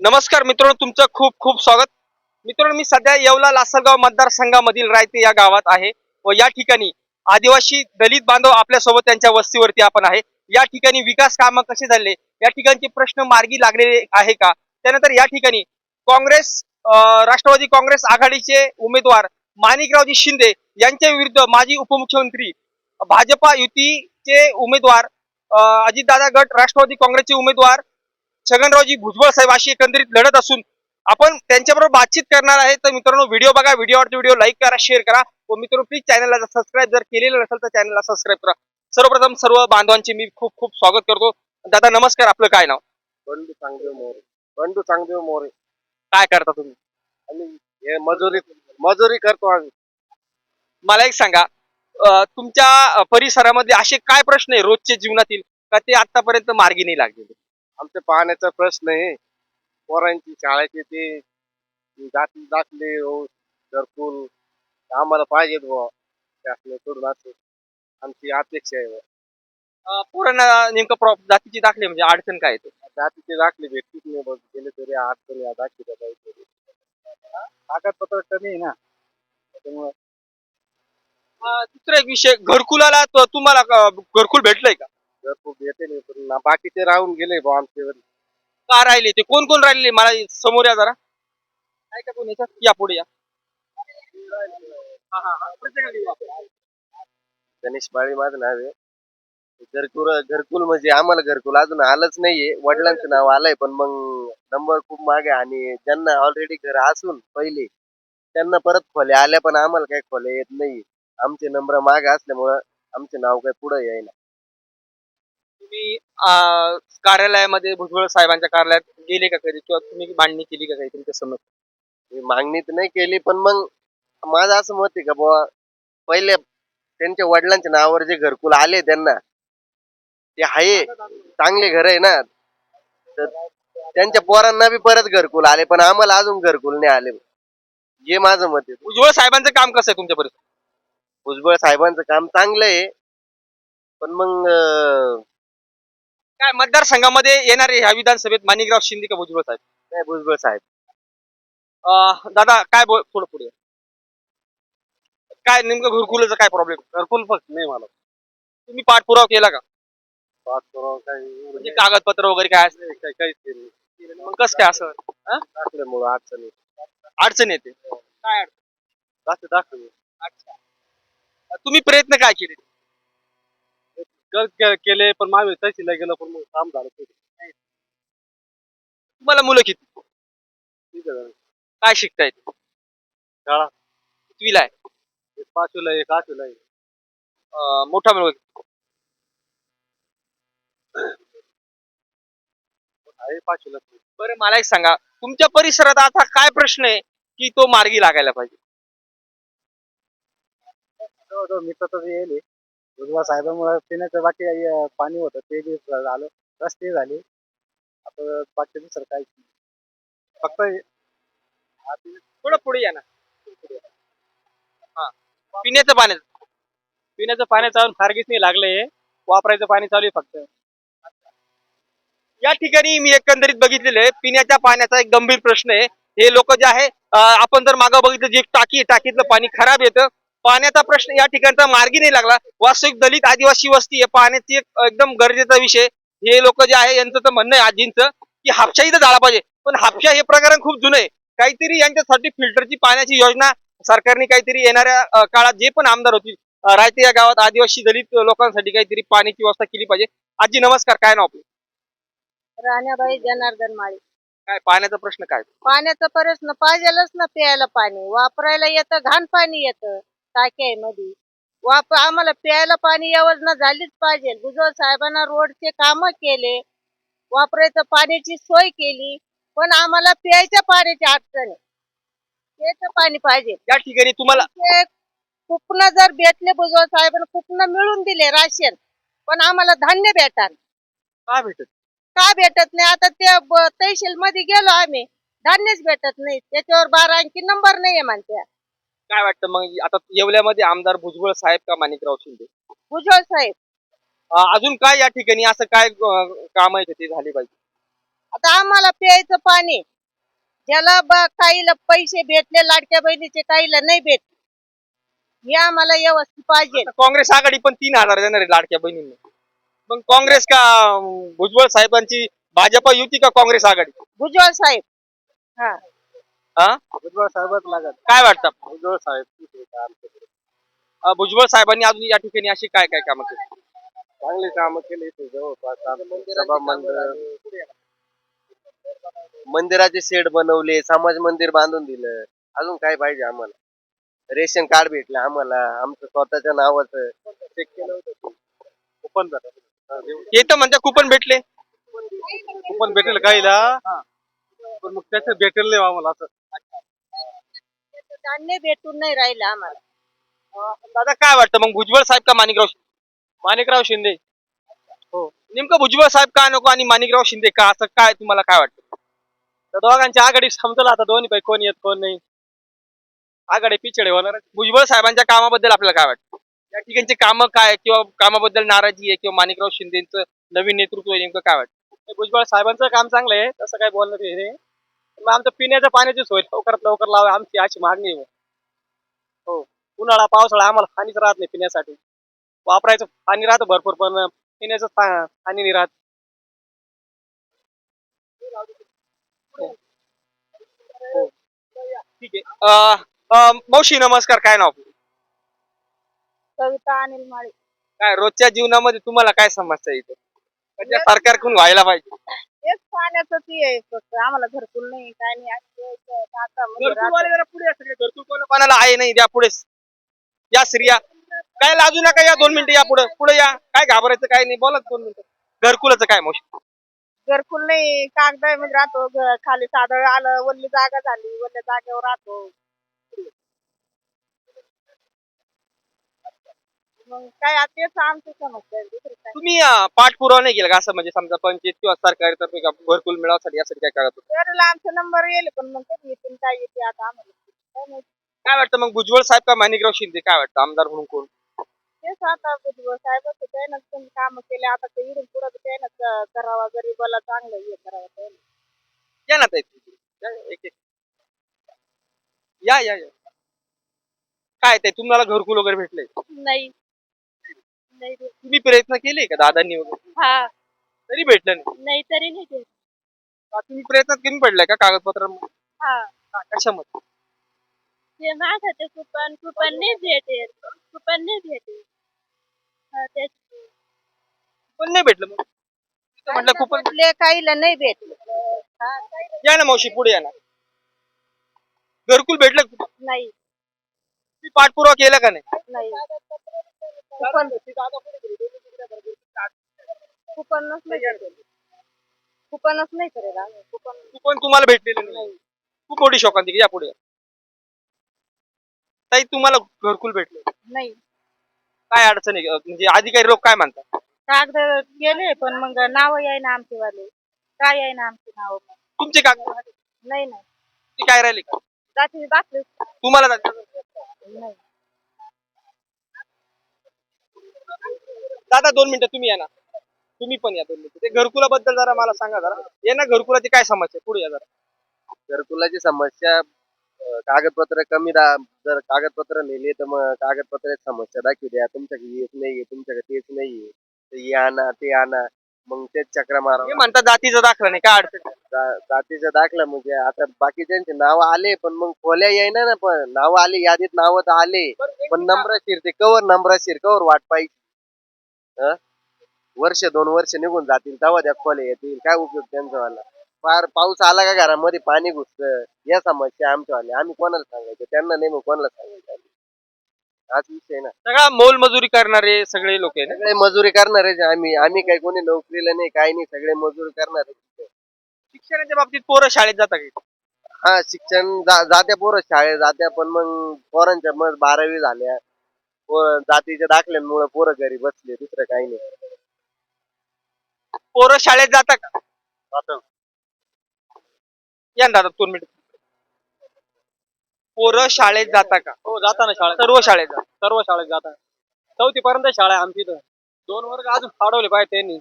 नमस्कार मित्रांनो तुमचं खूप खूप स्वागत. मित्रांनो मी सध्या येवला लासलगाव मतदारसंघामधील रायते या गावात आहे. व या ठिकाणी आदिवासी दलित बांधव आपल्यासोबत त्यांच्या वस्तीवरती आपण आहे. या ठिकाणी विकास कामं कसे झाले? या ठिकाणचे प्रश्न मार्गी लागलेले आहे का? त्यानंतर या ठिकाणी काँग्रेस राष्ट्रवादी काँग्रेस आघाडीचे उमेदवार माणिकरावजी शिंदे यांच्या विरुद्ध माजी उपमुख्यमंत्री भाजपा युतीचे उमेदवार अजितदादा गट राष्ट्रवादी काँग्रेसचे उमेदवार छगनरावजी भुजबळ साहेब अशी एकंदरीत लढत असून आपण त्यांच्याबरोबर बातचीत करणार आहे. तर मित्रांनो व्हिडिओ बघा व्हिडिओ आवडतो व्हिडिओ लाईक करा शेअर करा. व मित्रांनो प्लीज चॅनलला सबस्क्राईब जर केलेलं नसेल तर चॅनलला सबस्क्राईब करा. सर्वप्रथम सर्व बांधवांचे मी खूप खूप स्वागत करतो. दादा नमस्कार. आपलं काय नाव? बंडू चांगदेव मोरे. बंडू चांगदेव मोरे. काय करता तुम्ही? आणि हे मजुरी मजुरी करतो आम्ही. मला एक सांगा अं, तुमच्या परिसरामध्ये असे काय प्रश्न आहे रोजच्या जीवनातील? का ते आतापर्यंत मार्गी नाही लागलेले? आमच्या पाण्याचा प्रश्न आहे. पोरांची शाळेचे ते दाखले दाखले हो, घरकुल आम्हाला पाहिजेत बुवा. शासनाकडून असं आमची अपेक्षा आहे. अं, पोरांना नेमकं प्रॉप जातीची दाखले म्हणजे अडचण काय येते जातीचे दाखले भेटतीच नाही बघ गेले तरी अडचणी या दाखले काहीतरी कागदपत्र कमी आहे ना. त्याच्यामुळे अं, दुसरा एक विषय घरकुलाला त- तुम्हाला घरकुल भेटलंय का? नाही पण ना- बाकीचे राहून गेले बुवा आमचे का राहिले ते? कोण कोण राहिले? मला समोर या जरा. काय का कोण याच्यात? या पुढे या. हा, हा, हा. प्रत्येकाला घेऊ आपण. गणेश बाळी माझं नाव आहे. घरकुल घरकुल म्हणजे आम्हाला घरकुल अजून आलंच नाहीये. वडिलांचं नाव आलंय पण मग नंबर खूप मागे आणि ज्यांना ऑलरेडी घर असून पहिले त्यांना परत खोल्या आल्या पण आम्हाला काही खोल्या येत नाही आमचे नंबर मागे असल्यामुळं आमचे नाव काही पुढे येईना तुम्ही अं, कार्यालयामध्ये भुजबळ साहेबांच्या कार्यालयात गेले का कधी? किंवा तुम्ही मांडणी केली का काही तुमच्यासमोर मी मागणी तर नाही केली पण मग माझं असं मत आहे का बुवा पहिले त्यांच्या वडिलांच्या नावावर जे घरकुल आले त्यांना ते आहे चांगले घर आहे ना. तर त्यांच्या पोरांना बी परत घरकुल आले पण आम्हाला अजून घरकुल नाही आले. हे माझं मत आहे. भुजबळ साहेबांचं काम कसं आहे तुमच्या परिसरात भुजबळ साहेबांचं काम चांगलं आहे. पण मग अं, काय मतदारसंघामध्ये येणारे ह्या विधानसभेत माणिकराव शिंदे का भुजबळ साहेब? काय भुजबळ साहेब. अं, दादा काय बोल थोडं पुढे. या. काय नेमकं घरकुलाचा काय प्रॉब्लेम घरकुल फक्त नाही मला. तुम्ही पाठपुरावा केला का? पाच करोड काही म्हणजे कागदपत्र वगैरे काय असं? काही काहीच केलं. मग कसं काय असं? हं? दाखल्यामुळं अडचणी अडचण येते. काय अडचण? दाखले. अच्छा. तुम्ही प्रयत्न काय केले? केले पण मागे तहसीलला गेलो पण मग काम झालं नाही. तुम्हाला मुलं किती? ठीक आहे काय शिकतायत शाळा. कितवीला आहे? एक पाचवीला एक आठवीला आहे. अं, मोठा मुलगा किती? आहे पाचवीला बरं मला एक सांगा. तुमच्या परिसरात आता काय प्रश्न आहे की तो मार्गी लागायला पाहिजे? जवळजवळ मित्र तर येईल भुजबळ साहेबांमुळे पिण्याचं बाकी पाणी होतं ते बी झालं रस्ते झाले. आता बाकी दुसरं काहीच नाही. फक्त थोडं पुढे या ना. हा. पिण्याचं पाण्याचं पिण्याचं पाणी चालून फारगीच नाही लागलंय वापरायचं पाणी चालू आहे फक्त. या ठिकाणी मी एकंदरीत बघितलेलं आहे पिण्याच्या पाण्याचा एक गंभीर प्रश्न आहे. हे लोक जे आहे आपण जर मागं बघितलं जी एक टाकी आहे, टाकीतलं पाणी खराब येतं. पाण्याचा प्रश्न या ठिकाणचा मार्गी नाही लागला. वास्तविक दलित आदिवासी वस्ती आहे. पाण्याची एक एकदम गरजेचा विषय. हे लोक जे आहे यांचं तर म्हणणं आहे आजींचं की हापशा इथं झाला पाहिजे. पण हापशा हे प्रकरण खूप जुनं आहे. काहीतरी यांच्यासाठी फिल्टरची पाण्याची योजना सरकारने काहीतरी येणाऱ्या काळात जे पण आमदार होतील रायते या गावात आदिवासी दलित लोकांसाठी काहीतरी पाण्याची व्यवस्था केली पाहिजे. आजी नमस्कार काय नाव आपलं? राण्याबाई जनार्दन माळी. काय पाण्याचा प्रश्न काय? पाण्याचा प्रश्न पाहिजेलच ना प्यायला पाणी. वापरायला येतं घाण पाणी येतं. टाक्यामध्ये वाप आम्हाला प्यायला पाणी योजना झालीच पाहिजे. भुजबळ साहेबांना रोडचे काम केले. वापरायचं पाण्याची सोय केली. पण आम्हाला प्यायच्या पाण्याची अडचण आहे. प्यायचं पाणी पाहिजे. या ठिकाणी तुम्हाला ते कुपन जर भेटले भुजबळ साहेबांना कुपन मिळून दिले राशन. पण आम्हाला धान्य भेटाल. काय भेटत? का भेटत नाही? आता त्या तहसील मध्ये गेलो आम्ही. धान्यच भेटत नाही. त्याच्यावर बारा अंकी नंबर नाहीये म्हणत्या. काय वाटतं मग? आता येवल्यामध्ये आमदार भुजबळ साहेब का माणिकराव शिंदे? भुजबळ साहेब. अं, अजून काय या ठिकाणी असं काय काम आहे ते झाले पाहिजे? आता आम्हाला प्यायचं पाणी. ज्याला ब- काहीला पैसे भेटले लाडक्या बहिणीचे काहीला नाही भेटले. हे आम्हाला व्यवस्थित पाहिजे. आता काँग्रेस आघाडी पण तीन हजार देणार आहे लाडक्या बहिणींना. मग काँग्रेस का अं, भुजबळ साहेबांची भाजपा युती का काँग्रेस आघाडी? भुजबळ साहेब. हा. भुजबळ साहेबच लागत. काय वाटतं? भुजबळ साहेब अं, भुजबळ साहेबांनी अजून या ठिकाणी अशी काय काय कामं केली? चांगली कामं केली इथे जवळपास आमचं सभा मंडळ. मंदिराचे शेड बनवले समाज मंदिर बांधून दिलं. अजून काय पाहिजे आम्हाला? रेशन कार्ड भेटलं आम्हाला आमचं स्वतःच्या नावाचं चेक केलं होतं. कुपन हे तर म्हणते कुपन भेटले. कुपन भेटेल काहीला. पण मग त्याचं भेटेल नाही आम्हाला असं. धान्य भेटून नाही राहिलं आम्हाला. दादा काय वाटतं? मग भुजबळ साहेब का माणिकराव शिंदे? माणिकराव शिंदे. हो. नेमकं भुजबळ साहेब का नको आणि माणिकराव शिंदे का? असं काय तुम्हाला काय वाटतं? तर दोघांची आघाडी समजलं आता दोन्ही पैकी कोण येत कोण नाही. आघाडी पिछडे होणार भुजबळ साहेबांच्या कामाबद्दल आपल्याला काय वाटतं? या ठिकाणचे कामं काय किंवा कामाबद्दल नाराजी आहे किंवा माणिकराव शिंदेचं नवीन नेतृत्व आहे नेमकं काय वाटतं? भुजबळ साहेबांचं काम चांगलं आहे तसं काय बोलणार ते मग आमचं पिण्याच्या पाण्याची सोय लवकरात लवकर लावा आमची अशी मागणी आहे. हो उन्हाळा पावसाळा आम्हाला पाणीच राहत नाही पिण्यासाठी. वापरायचं पाणी राहतं भरपूर पण पिण्याचं पाणी नाही राहत. ठीक आहे. मावशी नमस्कार. काय नाव? कविता अनिल माळी. काय रोजच्या जीवनामध्ये तुम्हाला काय समस्या येते म्हणजे सरकारकडून व्हायला पाहिजे. तेच पाण्याचं ती आहे फक्त आम्हाला घरकुल नाही काय नाही यायचं, जरा पुढे या सगळे घरकुल कोणा कोणाला आहे नाही द्या पुढे. या स्त्रिया. काय लाजू नका या दोन मिनिटं या पुढे. पुढे या. काय घाबरायचं काय नाही. बोला दोन मिनिटं. घरकुलाचं काय मावशी घरकुल नाही कागद म्हणजे राहतो घ- खाली सादळ आलं वल्ली जागा झाली वल्ल्या जागेवर राहतो. मग काय आता तेच आमची समस्या आहे, दुसरी काय. तुम्ही अं, पाठपुरावा नाही केला का? असं म्हणजे समजा पंचायत किंवा सरकारतर्फे का घरकुल मिळावसाठी यासाठी काय त्यावेळेला आमचा नंबर येईल पण मग कधी येतील काय येते आता आम्हाला काय माहिती. काय वाटतं मग भुजबळ साहेब का माणिकराव शिंदे? काय वाटतं? आमदार म्हणून कोण? तेच आता साहेब त्यानं काम केले. आता ते पुढं करावा गरीबाला चांगलं हे करावं त्यानं. या ना ताई तुम्ही. या, या, एक एक. या या या. काय ते तुम्हाला घरकुल वगैरे भेटले नाही. नाही. तुम्ही प्रयत्न केले का दादांनी वगैरे? हा. तरी भेटलं नाही. नाही तरी नाही ते का तुम्ही प्रयत्नात कमी पडलाय का कागदपत्र हा. कशामध्ये? ते मागाचे कुपन कुपन नाही भेटेल कुपन नाही भेटेल हा. पण नाही भेटलं मग? तिथं म्हटलं कुपन भेटले काहीला नाही भेटले. हा, या ना मावशी पुढे या ना. घरकुल भेटलं का? नाही. तुम्ही पाठपुरावा केला का नाही? नाही. कुपन कुपनच नाही करेल कुपनच नाही करेल आम्ही कुपन कुपन तुम्हाला भेटलेलं नाही. खूप मोठी शोकांती या पुढे. ताई तुम्हाला घरकुल भेटलं. नाही. काय अडचण आहे? म्हणजे अधिकारी लोक काय म्हणतात? कागद गेले पण मग नाव याय ना आमचे वाले काय आहे ना आमचे नाव? तुमचे कागद? नाही नाही. ते काय राहिले का? जाती दाखले. तुम्हाला? नाही. दादा दोन मिनिटं तुम्ही या ना. तुम्ही पण या दोन मिनिटं. ते घरकुलाबद्दल जरा मला सांगा जरा. ये ना घरकुलाची काय समस्या? पुढे या जरा. घरकुलाची समस्या अं, कागदपत्र कमी दा जर कागदपत्र नेले तर मग कागदपत्राची समस्या दाखवू द्या. तुमच्याकडे येत नाहीये तुमच्याकडे तेच नाहीये. हे आणा ते आणा मग तेच चक्र मारा. हे म्हणतात जातीचा दाखला नाही काय अडचण नाही. जातीचं दाखला म्हणजे आता बाकीच्यांचे नाव आले पण मग खोल्या येईना ना पण नाव आले यादीत नाव तर आले. पण नंबराशीर ते कवर नंबराशीर कवर वाट पाहिजे? वर्ष दोन वर्ष निघून जातील तेव्हा त्या खोल्या येतील. काय उपयोग त्यांचा वाला फार पाऊस आला का घरामध्ये पाणी घुसतं? या समस्या आमच्या आम्ही कोणाला सांगायचं? त्यांना नाही मग कोणाला सांगायचं? आम्ही? हाच विषय ना. सगळा मोलमजुरी करणारे सगळे लोक आहे ना? सगळे मजुरी करणारेच आम्ही आम्ही काही कोणी नोकरीला नाही काही नाही सगळे मजुरी करणारे शिक्षणाच्या बाबतीत पोरं शाळेत जातात का? हा शिक्षण जा- जात्या पोरं शाळेत जात्या पण मग पोरांच्या मग बारावी झाल्या. जातीच्या दाखल्यांमुळे पोरं घरी बसले दुसरं काही नाही. पोरं शाळेत जातात का? या ना दादा दोन मिनिट. पोरं शाळेत जातात का? हो जाताना शाळेत. सर्व शाळेत जातात. सर्व शाळेत जाता चौथी पर्यंत शाळा आहे आमची इथं. दोन वर्ग अजून फाडवले पाहिजे त्यांनी.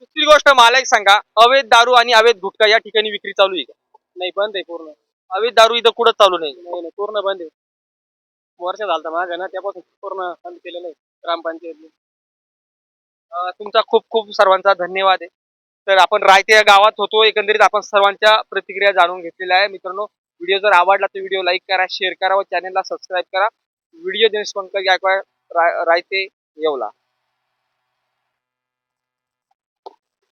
दुसरी गोष्ट मला एक सांगा अवैध दारू आणि अवैध गुटखा या ठिकाणी विक्री चालू आहे का? नाही बंद आहे पूर्ण. अवैध दारू इथं कुठं चालू नाही? नाही नाही पूर्ण बंद आहे. वर्ष झालं माग ना त्यापासून पूर्ण बंद केलेलं आहे ग्रामपंचायतने. तुमचा खूप खूप सर्वांचा धन्यवाद आहे. तर आपण रायते या गावात होतो एकंदरीत आपण सर्वांच्या प्रतिक्रिया जाणून घेतलेल्या आहे. मित्रांनो व्हिडिओ जर आवडला तर व्हिडिओ लाईक करा शेअर करा व चॅनलला सबस्क्राईब करा. व्हिडिओ दिनेश पंकज गायकवाड रायते येवला.